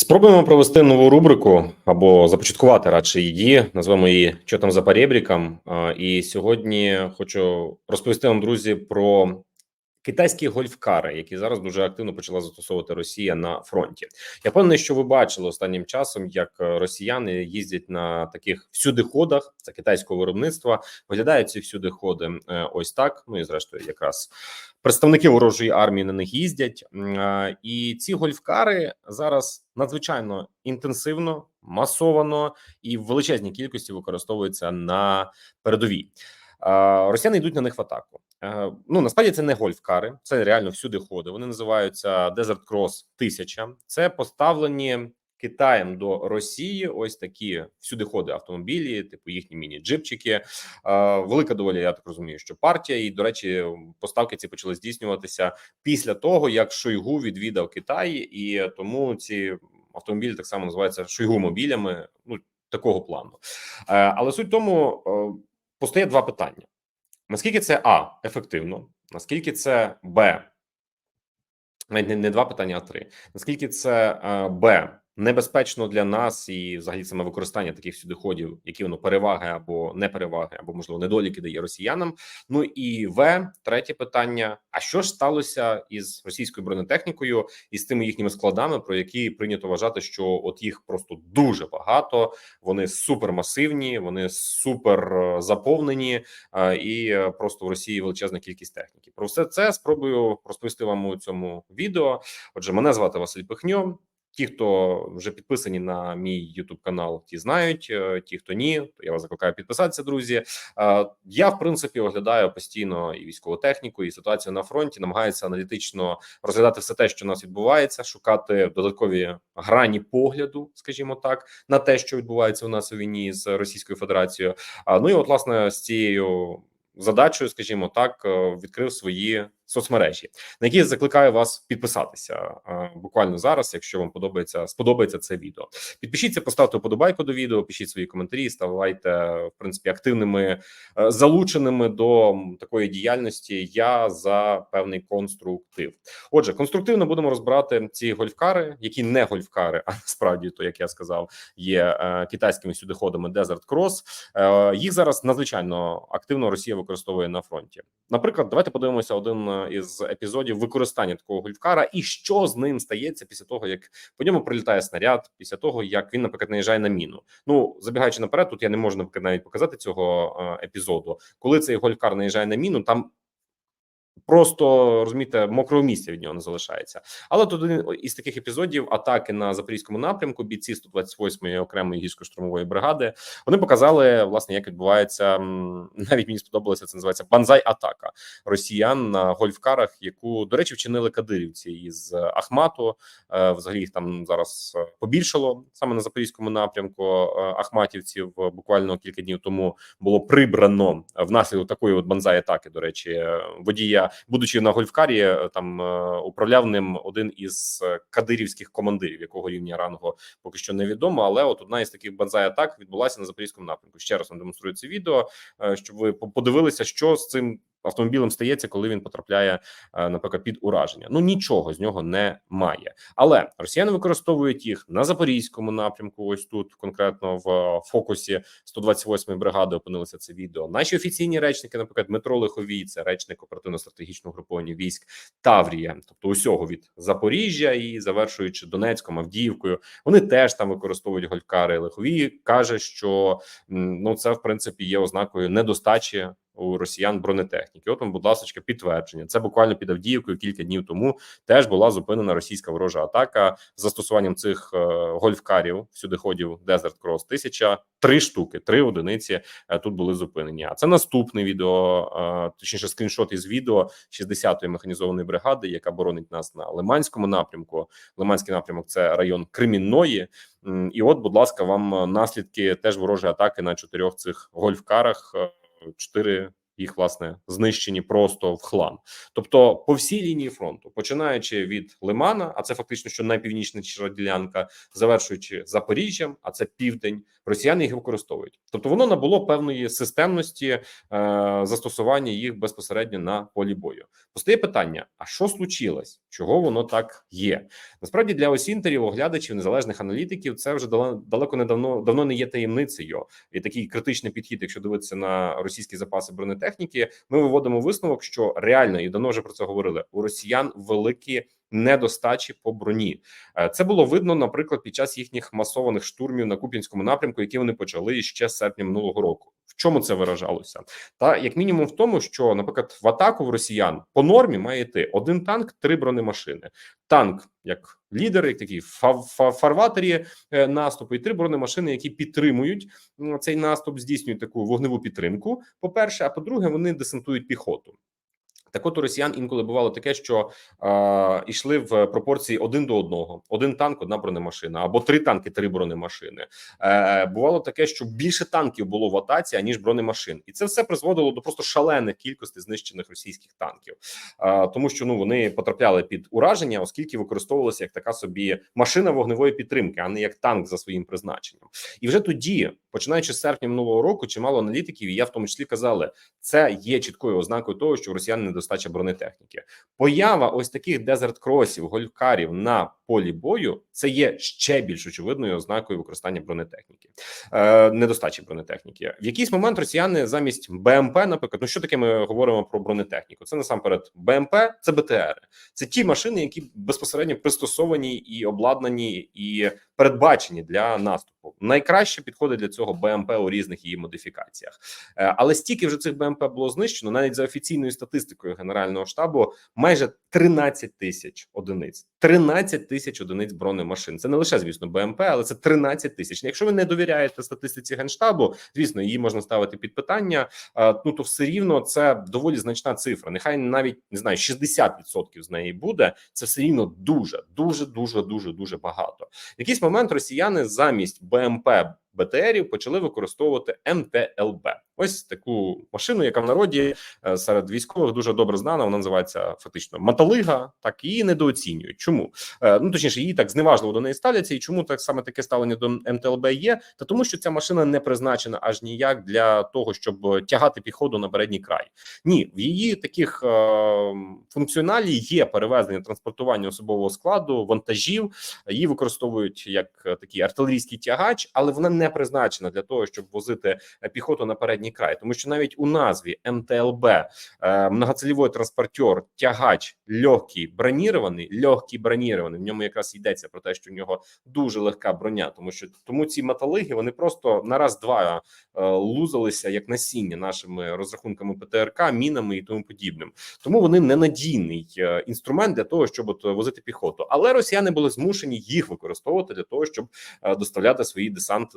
Спробуємо провести нову рубрику або започаткувати радше її. Назвемо її «Що там за перебріком». А, І сьогодні хочу розповісти вам, друзі, про китайські гольфкари, які зараз дуже активно почала застосовувати Росія на фронті. Я певний, що ви бачили останнім часом, як росіяни їздять на таких всюдиходах. Це китайського виробництва. Виглядають ці всюдиходи е, ось так. Ну і зрештою, якраз представники ворожої армії на них їздять. І ці гольфкари зараз надзвичайно інтенсивно, масовано і в величезній кількості використовуються на передовій. Росіяни йдуть на них в атаку. Ну насправді це не гольфкари, це реально всюди ходи. Вони називаються Desert Cross 1000. Це поставлені Китаєм до Росії. Ось такі всюди ходи автомобілі, типу їхні міні-джипчики. Велика доволі, я так розумію, що партія. І до речі, поставки ці почали здійснюватися після того, як Шойгу відвідав Китай, і тому ці автомобілі так само називаються Шойгу-мобілями. Ну такого плану. Е, Але суть в тому е, постає два питання: наскільки це а ефективно, наскільки це б навіть не, не два питання, а три. Наскільки це е, б небезпечно для нас і взагалі саме використання таких сюдиходів, які воно переваги або не переваги, або можливо недоліки дає росіянам. Ну і в третє питання: а що ж сталося із російською бронетехнікою і з тими їхніми складами, про які прийнято вважати, що от їх просто дуже багато, вони супермасивні, вони супер е, заповнені, е, і просто в Росії величезна кількість техніки. Про все це спробую розповісти вам у цьому відео. Отже, мене звати Василь Пихньо. Ті, хто вже підписані на мій YouTube канал, ті знають. е, Ті, хто ні, то я вас закликаю підписатися, друзі. Е, Я в принципі оглядаю постійно і військову техніку, і ситуацію на фронті. Намагаюся аналітично розглядати все те, що у нас відбувається, шукати додаткові грані погляду, скажімо так, на те, що відбувається у нас у війні з Російською Федерацією. Ну і от власне з цією задачею, скажімо так, е, відкрив свої соцмережі, на які закликаю вас підписатися буквально зараз, якщо вам подобається сподобається це відео. Підпишіться, поставте вподобайку до відео, пишіть свої коментарі, ставайте в принципі активними, е, залученими до такої діяльності. Я за певний конструктив. Отже, конструктивно будемо розбирати ці гольфкари, які не гольфкари, а насправді то, як я сказав, є е, китайськими сюдиходами Desert Cross. Е, їх зараз надзвичайно активно Росія використовує на фронті. Наприклад, давайте подивимося один із епізодів використання такого гольфкара, і що з ним стається після того, як по ньому прилітає снаряд, після того як він, наприклад, наїжджає на міну. Ну забігаючи наперед, тут я не можу наприклад, навіть показати цього е, епізоду, коли цей гольфкар наїжджає на міну, там. Просто розумієте, мокрого місця від нього не залишається. Але тут один із таких епізодів атаки на запорізькому напрямку бійці 128-ї окремої гірсько-штурмової бригади. Вони показали власне, як відбувається навіть мені сподобалося. Це називається банзай атака росіян на гольфкарах, яку до речі вчинили кадирівці із Ахмату. Е, Взагалі їх там зараз е, побільшало саме на запорізькому напрямку. Е, Ахматівців буквально кілька днів тому було прибрано внаслідок такої от банзай атаки. До речі, е, будучи на гольфкарі, е, там е, управляв ним один із е, кадирівських командирів, якого рівня рангу поки що невідомо. Але от одна із таких банзай атак відбулася на запорізькому напрямку. Ще раз вам демонструю це відео, щоб ви подивилися, що з цим. Автомобілем стається, коли він потрапляє, е, наприклад, під ураження. Ну нічого з нього немає. Але росіяни використовують їх на запорізькому напрямку. Ось тут конкретно в е, фокусі 128-ї бригади опинилося це відео. Наші офіційні речники, наприклад, Дмитро Лиховій, це речник оперативно-стратегічного груповання військ Таврія, тобто усього від Запоріжжя і завершуючи Донецьком, Авдіївкою. Вони теж там використовують гольфкари. Лиховій каже, що ну це в принципі є ознакою недостачі у росіян бронетехніки. От вам, будь ласка, підтвердження. Це буквально під Авдіївкою кілька днів тому теж була зупинена російська ворожа атака з застосуванням цих е, гольфкарів всюдиходів Desert Cross 1000. Три штуки, три одиниці е, тут були зупинені. А це наступне відео, е, точніше, скріншот із відео 60-ї механізованої бригади, яка боронить нас на Лиманському напрямку. Лиманський напрямок це район Кремінної. І от, будь ласка, вам наслідки теж ворожої атаки на чотирьох цих гольфкарах. Чотири їх власне знищені просто в хлам. Тобто, по всій лінії фронту, починаючи від Лимана, а це фактично що найпівнічніша ділянка, завершуючи Запоріжжям, а це південь, росіяни їх використовують. Тобто, воно набуло певної системності е, застосування їх безпосередньо на полі бою. Постає питання: а що случилось? Чого воно так є? Насправді для осінтерів, оглядачів, незалежних аналітиків, це вже далеко не давно давно не є таємницею. І такий критичний підхід, якщо дивитися на російські запаси бронетехніки, ми виводимо висновок, що реально і давно вже про це говорили. У росіян великі недостачі по броні. Е, Це було видно, наприклад, під час їхніх масованих штурмів на Куп'янському напрямку, які вони почали ще з серпня минулого року. В чому це виражалося? Та як мінімум в тому, що, наприклад, в атаку в росіян по нормі має йти один танк, три бронемашини. Танк як лідер, як фа- фарватері е, наступу, і три бронемашини, які підтримують цей наступ, здійснюють таку вогневу підтримку. По перше, а по-друге, вони десантують піхоту. Так, от у росіян інколи бувало таке, що е, йшли в пропорції один до одного: один танк, одна бронемашина, або три танки, три бронемашини. Е, бувало таке, що більше танків було в атаці аніж бронемашин, і це все призводило до просто шалених кількостей знищених російських танків, е, тому що ну вони потрапляли під ураження, оскільки використовувалися як така собі машина вогневої підтримки, а не як танк за своїм призначенням. І вже тоді, починаючи з серпня минулого року, чимало аналітиків, і я в тому числі казали, це є чіткою ознакою того, що у росіян недостача бронетехніки. Поява ось таких дезерт-кросів, гольфкарів на полі бою це є ще більш очевидною ознакою використання бронетехніки, е, недостачі бронетехніки. В якийсь момент росіяни замість БМП, наприклад, ну що таке ми говоримо про бронетехніку? Це насамперед БМП, це БТР, це ті машини, які безпосередньо пристосовані і обладнані і передбачені для наступу. Найкраще підходить для цього БМП у різних її модифікаціях. Е, Але стільки вже цих БМП було знищено, навіть за офіційною статистикою Генерального штабу, майже 13 тисяч одиниць. 13 тисяч одиниць бронемашин. Це не лише, звісно, БМП, але це 13 тисяч. Якщо ви не довіряєте статистиці генштабу, звісно, її можна ставити під питання. Ну то все рівно це доволі значна цифра. Нехай навіть не знаю, 60% з неї буде. Це все рівно дуже, дуже, дуже, дуже, дуже багато. В якийсь момент росіяни замість БМП БТРів почали використовувати МТЛБ. Ось таку машину, яка в народі е, серед військових дуже добре знана. Вона називається фактично Маталига. Так її недооцінюють. Чому Е, ну точніше, її так зневажливо до неї ставляться, і чому так саме таке ставлення до МТЛБ є? Та тому, що ця машина не призначена аж ніяк для того, щоб тягати піхоту на передній край. Ні, в її таких е, функціоналі є перевезення транспортування особового складу, вантажів. Її використовують як такий артилерійський тягач, але вона не призначена для того, щоб возити е, піхоту на передній край, тому що навіть у назві МТЛБ е, многоцільовий транспортер, тягач легкий бронірований, легкий бронірований. В ньому якраз йдеться про те, що в нього дуже легка броня, тому що тому ці металиги вони просто на раз-два е, лузалися як насіння нашими розрахунками ПТРК, мінами і тому подібним. Тому вони ненадійний е, інструмент для того, щоб от возити піхоту. Але росіяни були змушені їх використовувати для того, щоб доставляти свої десант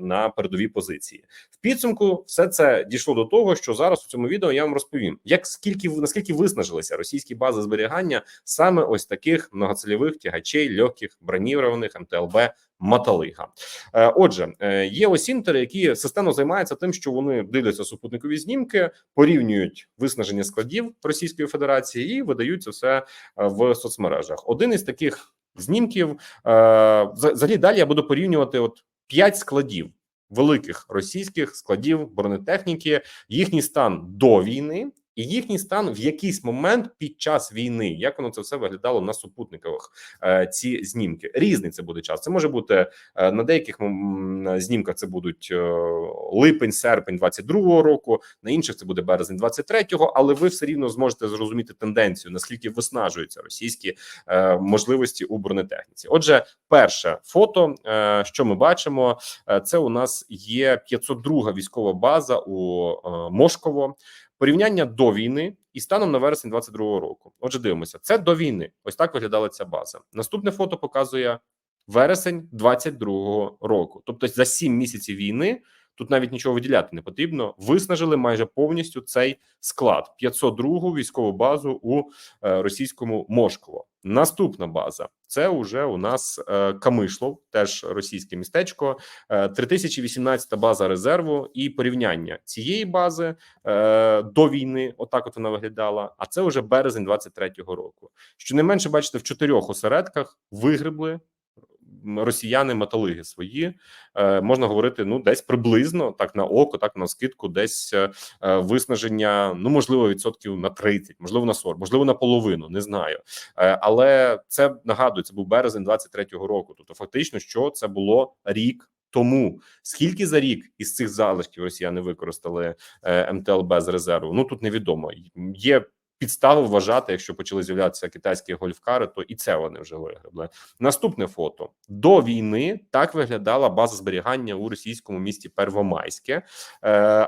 на передові позиції. В підсумку все це дійшло до того, що зараз у цьому відео я вам розповім, як скільки наскільки виснажилися російські бази зберігання саме ось таких многоцільових тягачей, легких бронірованих МТЛБ. Маталига, Е, отже, е, є осінтери, які системно займаються тим, що вони дивляться супутникові знімки, порівнюють виснаження складів Російської Федерації і видають це все е, в соцмережах. Один із таких знімків вза- взагалі далі я буду порівнювати от п'ять складів великих російських складів бронетехніки, їхній стан до війни. І їхній стан в якийсь момент під час війни, як воно це все виглядало на супутникових е, ці знімки. Різний це буде час. Це може бути е, на деяких знімках. Це будуть е, липень, серпень 22-го року, на інших це буде березень 23-го, Але ви все рівно зможете зрозуміти тенденцію, наскільки виснажуються російські можливості у бронетехніці. Отже, перше фото, що ми бачимо, це у нас є 502 військова база у Мошково. Порівняння до війни і станом на вересень 22-го року. Отже, дивимося, це до війни. Ось так виглядала ця база. Наступне фото показує вересень 22-го року. Тобто, за 7 місяців війни Тут навіть нічого виділяти не потрібно. Виснажили майже повністю цей склад 502-гу військову базу у е, російському Мошково. Наступна база це вже у нас е, Камишлов, теж російське містечко, е, 3018 база резерву і порівняння цієї бази е, до війни. Отак от вона виглядала. А це вже березень 23-го року. Щонайменше, бачите, в чотирьох осередках вигребли росіяни металиги свої. Е, можна говорити, ну десь приблизно так на око, так на скидку, десь е, е, виснаження. Ну можливо, відсотків на 30, можливо, на 40, можливо, на половину. Не знаю. Але це нагадую, це був березень 23-го року. Тобто, фактично, що це було рік. Тому скільки за рік із цих залишків росіяни використали МТЛБ з резерву? Ну тут невідомо. Є підстави вважати, якщо почали з'являтися китайські гольфкари, то і це вони вже вигребли. Наступне фото до війни так виглядала база зберігання у російському місті Первомайське. Е,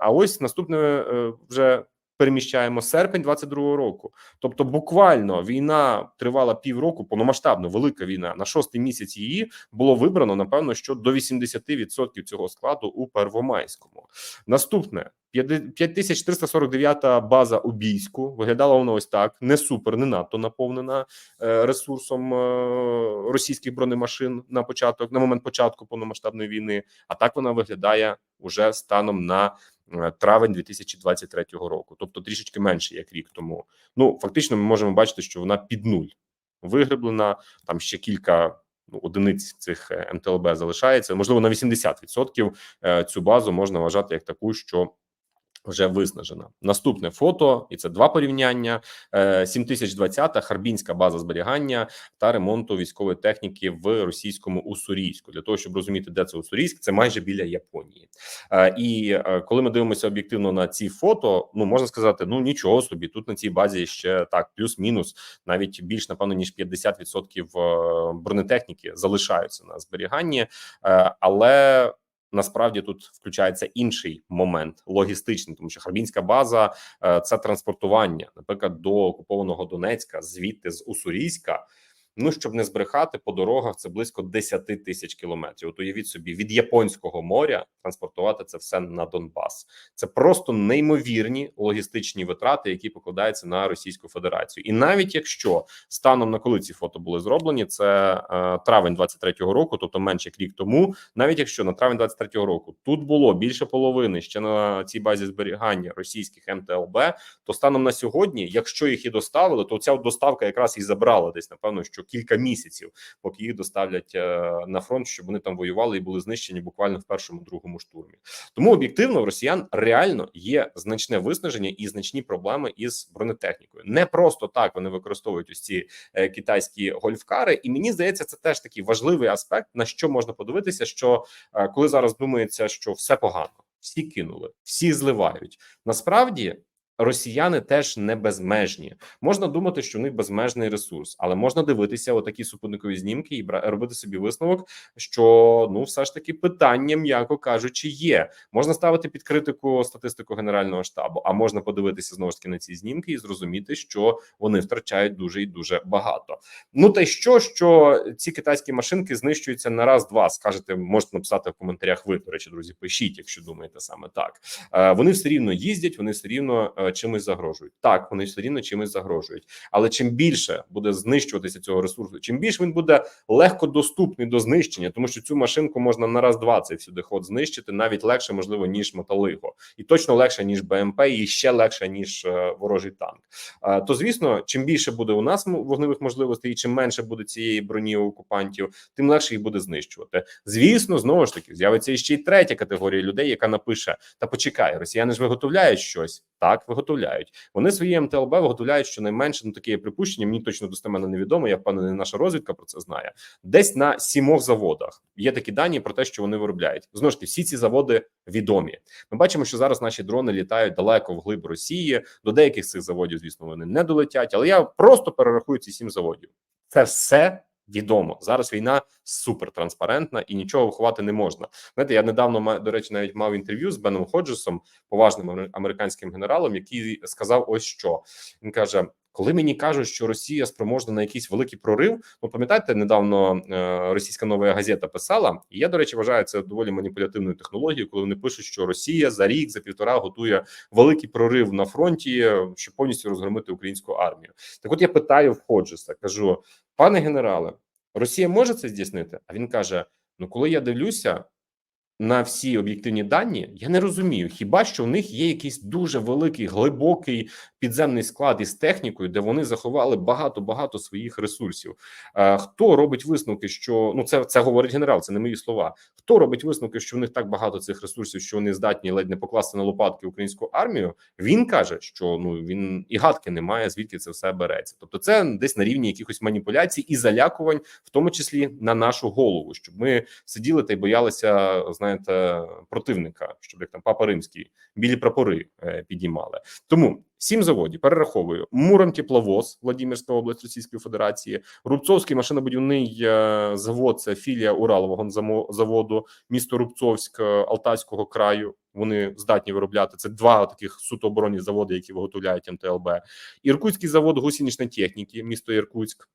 а ось наступне е, вже переміщаємо серпень 22-го року. Тобто, буквально війна тривала півроку, повномасштабно велика війна. На шостий місяць її було вибрано напевно, що до 80% цього складу у Первомайському. Наступне 5449 база у Бійську. Виглядала вона ось так: не супер, не надто наповнена е, ресурсом е, російських бронемашин на початок, на момент початку повномасштабної війни. А так вона виглядає уже станом на травень 2023 року, тобто трішечки менше як рік тому. Ну фактично, ми можемо бачити, що вона під нуль вигреблена. Там ще кілька. Ну, одиниць цих е, МТЛБ залишається. Можливо, на 80% е, цю базу можна вважати як таку, що вже виснажена. Наступне фото, і це два порівняння: Е, 7020 Харбінська база зберігання та ремонту військової техніки в російському Уссурійську. Для того щоб розуміти, де це Уссурійськ, це майже біля Японії. Е, І е, коли ми дивимося об'єктивно на ці фото, ну можна сказати, ну нічого собі. Тут на цій базі ще так, плюс-мінус, навіть більш напевно ніж 50% е, бронетехніки залишаються на зберіганні, Е, але насправді тут включається інший момент логістичний, тому що Харбінська база е, це транспортування, наприклад, до окупованого Донецька, звідти з Уссурійська. Ну щоб не збрехати по дорогах, це близько 10 тисяч кілометрів. От уявіть собі від японського моря транспортувати це все на Донбас. Це просто неймовірні логістичні витрати, які покладаються на Російську Федерацію. І навіть якщо станом на коли ці фото були зроблені, це е, травень 23-го року, тобто менше як рік тому. Навіть якщо на травень 23-го року тут було більше половини ще на цій базі зберігання російських МТЛБ, то станом на сьогодні, якщо їх і доставили, то ця доставка якраз і забрала десь напевно, що кілька місяців, поки їх доставлять е, на фронт, щоб вони там воювали і були знищені буквально в першому другому штурмі. Тому об'єктивно в росіян реально є значне виснаження і значні проблеми із бронетехнікою. Не просто так вони використовують ось ці е, китайські гольфкари, і мені здається, це теж такий важливий аспект, на що можна подивитися, що е, коли зараз думається, що все погано, всі кинули, всі зливають. Насправді. Росіяни теж не безмежні. Можна думати, що в них безмежний ресурс, але можна дивитися отакі супутникові знімки і робити собі висновок, що ну все ж таки питання, м'яко кажучи, є. Можна ставити під критику статистику генерального штабу, а можна подивитися знову ж таки на ці знімки і зрозуміти, що вони втрачають дуже і дуже багато. Ну та й що, що ці китайські машинки знищуються на раз-два. Скажете, можете написати в коментарях. Ви до речі, друзі, пишіть, якщо думаєте саме так. Е, Вони все рівно їздять, вони все рівно е, чимось загрожують. Так, вони все рівно чимось загрожують. Але чим більше буде знищуватися цього ресурсу, чим більше він буде легко доступний до знищення, тому що цю машинку можна на раз-два цей всюди ход знищити, навіть легше, можливо, ніж Мотолиго, і точно легше ніж БМП, і ще легше ніж е, ворожий танк. Е, То звісно, чим більше буде у нас вогневих можливостей, і чим менше буде цієї броні окупантів, тим легше їх буде знищувати. Звісно, знову ж таки з'явиться ще й третя категорія людей, яка напише: Та почекай, росіяни ж виготовляють щось. Так, виготовляють. Вони свої МТЛБ виготовляють щонайменше, ну таке припущення. Мені точно достеменно невідомо. Я впевнений, наша розвідка про це знає. Десь на сімох заводах є такі дані про те, що вони виробляють. Знову ж таки, всі ці заводи відомі. Ми бачимо, що зараз наші дрони літають далеко вглиб Росії. До деяких цих заводів, звісно, вони не долетять. Але я просто перерахую ці сім заводів. Це все відомо. Зараз війна супертранспарентна і нічого ховати не можна. Знаєте, я недавно до речі, навіть мав інтерв'ю з Беном Ходжесом, поважним амер- американським генералом, який сказав: ось що він каже. Коли мені кажуть, що Росія спроможна на якийсь великий прорив, ну пам'ятаєте, недавно е, російська нова газета писала, і я до речі вважаю це доволі маніпулятивною технологією, коли вони пишуть, що Росія за рік, за півтора готує великий прорив на фронті, щоб повністю розгромити українську армію. Так, от я питаю в Ходжеса, кажу, пане генерале, Росія може це здійснити? А він каже: Ну, коли я дивлюся на всі об'єктивні дані, я не розумію, хіба що в них є якийсь дуже великий глибокий підземний склад із технікою, де вони заховали багато багато своїх ресурсів. Е, Хто робить висновки, що ну це це говорить генерал, це не мої слова. Хто робить висновки, що в них так багато цих ресурсів, що вони здатні ледь не покласти на лопатки українську армію? Він каже, що ну він і гадки не має, звідки це все береться. Тобто, це десь на рівні якихось маніпуляцій і залякувань, в тому числі на нашу голову, щоб ми сиділи та й боялися, знаєте, противника, щоб як там папа римський білі прапори е, підіймали. Тому сім заводів перераховую Муром тепловоз, Владимирська область Російської Федерації, Рубцовський машинобудівний е, завод. Це філія Уралового заводу, місто Рубцовськ е, Алтайського краю. Вони здатні виробляти це два таких суто оборонні заводи, які виготовляють МТЛБ. Іркутський завод гусінічної техніки, місто Іркутськ.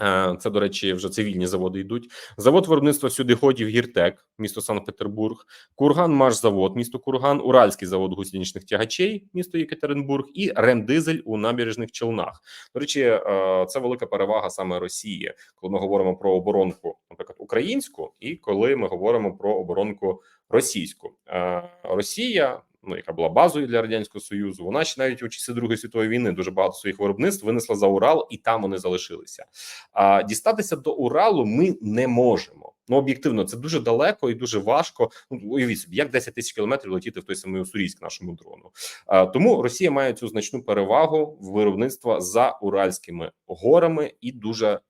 Е, Це, до речі, вже цивільні заводи йдуть. Завод виробництва сюдиходів Гіртек, місто Санкт-Петербург, Курган Машзавод, місто Курган, Уральський завод гусеничних тягачей, місто Єкатеринбург, і Ремдизель у набережних Челнах. До речі, е, це велика перевага саме Росії, коли ми говоримо про оборонку, наприклад, українську, і коли ми говоримо про оборонку російську. Е, Росія. Ну, яка була базою для радянського союзу, вона ще навіть у часи Другої світової війни дуже багато своїх виробництв винесла за Урал, і там вони залишилися. А дістатися до Уралу ми не можемо. Ну об'єктивно, це дуже далеко і дуже важко. Ну уявіть собі, як 10 тисяч кілометрів летіти в той самий Уссурійськ нашому дрону. А, тому Росія має цю значну перевагу в виробництва за Уральськими горами і дуже.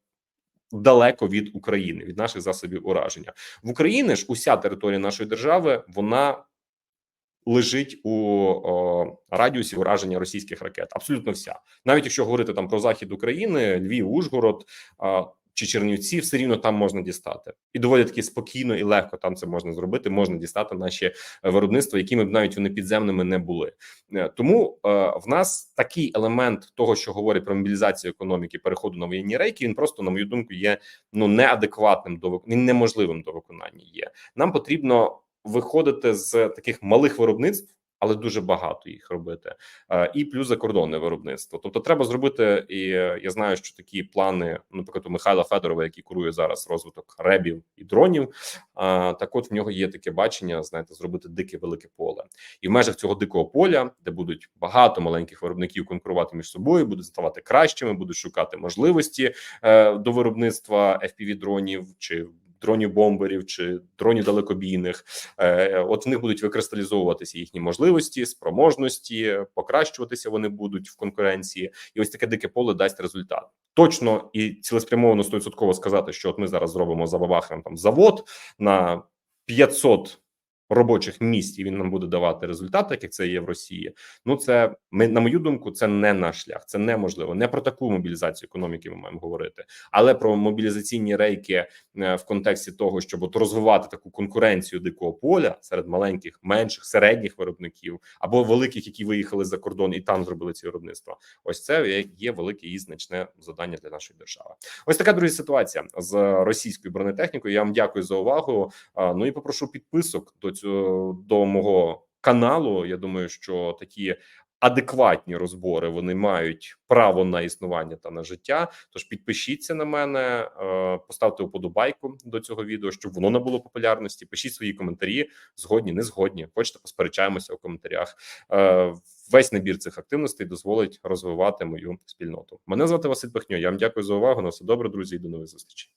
Далеко від України, від наших засобів ураження в Україні ж уся територія нашої держави вона лежить у о, радіусі ураження російських ракет. Абсолютно вся, навіть якщо говорити там про захід України, Львів, Ужгород а, чи Чернівці, все рівно там можна дістати, і доволі таки спокійно і легко там це можна зробити. Можна дістати наші е, виробництва, якими б навіть вони підземними не були. Е, Тому е, в нас такий елемент того, що говорить про мобілізацію економіки, переходу на воєнні рейки, він просто, на мою думку, є ну неадекватним до він неможливим до виконання. Є нам потрібно виходити з таких малих виробництв. Але дуже багато їх робити, Е, і плюс закордонне виробництво. Тобто, треба зробити. І е, я знаю, що такі плани, наприклад, у Михайла Федорова, який курує зараз розвиток ребів і дронів. е, Так, от в нього є таке бачення: знаєте, зробити дике велике поле, і в межах цього дикого поля, де будуть багато маленьких виробників конкурувати між собою, будуть ставати кращими, будуть шукати можливості до виробництва fpv дронів чи дронів бомберів чи дронів далекобійних. Е, От в них будуть викристалізовуватися їхні можливості, спроможності, покращуватися вони будуть в конкуренції, і ось таке дике поле дасть результат. Точно і цілеспрямовано 100% сказати, що от ми зараз зробимо за Бабахрем там завод на 500 робочих місць, і він нам буде давати результат, так як це є в Росії. Ну це ми на мою думку, це не наш шлях, це неможливо. Не про таку мобілізацію економіки ми маємо говорити, але про мобілізаційні рейки е, в контексті того, щоб от розвивати таку конкуренцію дикого поля серед маленьких, менших, середніх виробників або великих, які виїхали за кордон і там зробили ці виробництва. Ось це є- велике і значне завдання для нашої держави. Ось така друзі ситуація з російською бронетехнікою. Я вам дякую за увагу. Ну і попрошу підписок до цього до мого каналу. Я думаю, що такі. Адекватні розбори вони мають право на існування та на життя. Тож підпишіться на мене, е, поставте уподобайку до цього відео, щоб воно набуло популярності. Пишіть свої коментарі, згодні, не згодні. Хочете, посперечаємося у коментарях. Е, Весь набір цих активностей дозволить розвивати мою спільноту. Мене звати Василь Пехньо. Я вам дякую за увагу. На все добре, друзі, і до нових зустрічей.